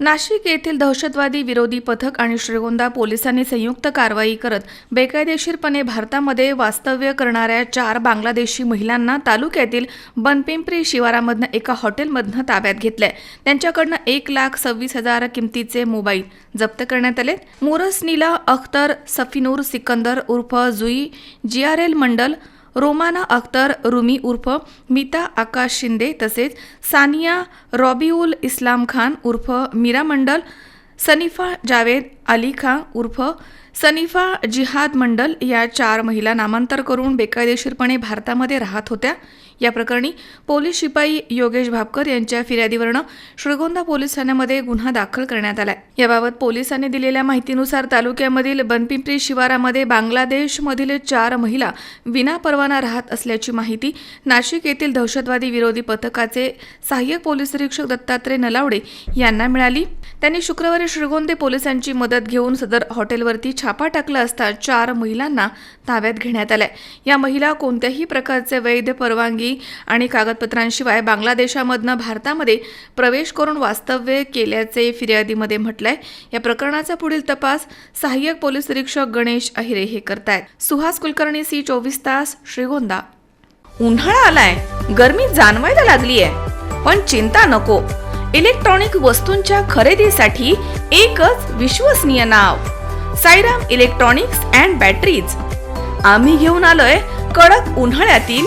नाशिक येथील दहशतवादी विरोधी पथक आणि श्रीगोंदा पोलिसांनी संयुक्त कारवाई करत बेकायदेशीरपणे भारतामध्ये वास्तव्य करणाऱ्या चार बांगलादेशी महिलांना तालुक्यातील बनपिंपरी शिवारामधनं एका हॉटेलमधनं ताब्यात घेतलंय. त्यांच्याकडनं एक लाख सव्वीस हजार किमतीचे मोबाईल जप्त करण्यात आले मुरसनीला अख्तर सफिनूर सिकंदर उर्फ Jui G R L Mandal Romana Akhtar Rumi उर्फ मीता आकाश शिंदे तसेच सानिया रॉबिउल इस्लाम खान उर्फ मीरा मंडल सनिफा जावेद अली खान उर्फ सनिफा जिहाद मंडल या चार महिला नामांतर करून बेकायदेशीरपणे भारतामध्ये राहत होत्या. या प्रकरणी पोलीस शिपाई योगेश भापकर यांच्या फिर्यादीवरनं श्रीगोंदा पोलीस ठाण्यामध्ये गुन्हा दाखल करण्यात आलाय. याबाबत पोलिसांनी दिलेल्या माहितीनुसार तालुक्यामधील बनपिंपरी शिवारामध्ये बांगलादेशमधील चार महिला विनापरवाना राहत असल्याची माहिती नाशिक येथील दहशतवादी विरोधी पथकाचे सहाय्यक पोलीस निरीक्षक दत्तात्रय नलावडे यांना मिळाली. त्यांनी शुक्रवारी श्रीगोंदे पोलिसांची मदत घेऊन सदर हॉटेलवरती छापा टाकला असता चार महिलांना ताब्यात घेण्यात आलाय. या महिला कोणत्याही प्रकारचे वैध परवानगी आणि कागदपत्रांशिवाय बांगलादेशामधनं भारतामध्ये प्रवेश करून वास्तव्य केल्याचे फिर्यादीमध्ये म्हटलंय. या प्रकरणाचा पुढील तपास सहाय्यक पोलीस निरीक्षक गणेश अहिरे हे करतायत. सुहास कुलकर्णी सी चोवीस तास श्रीगोंदा. उन्हाळा आलाय. गर्मी जाणवायला लागलीय. पण चिंता नको. इलेक्ट्रॉनिक वस्तूंच्या खरेदीसाठी एकच विश्वसनीय नाव. Sairam electronics and batteries. आम्ही घेऊन आलोय कडक उन्हाळ्यातील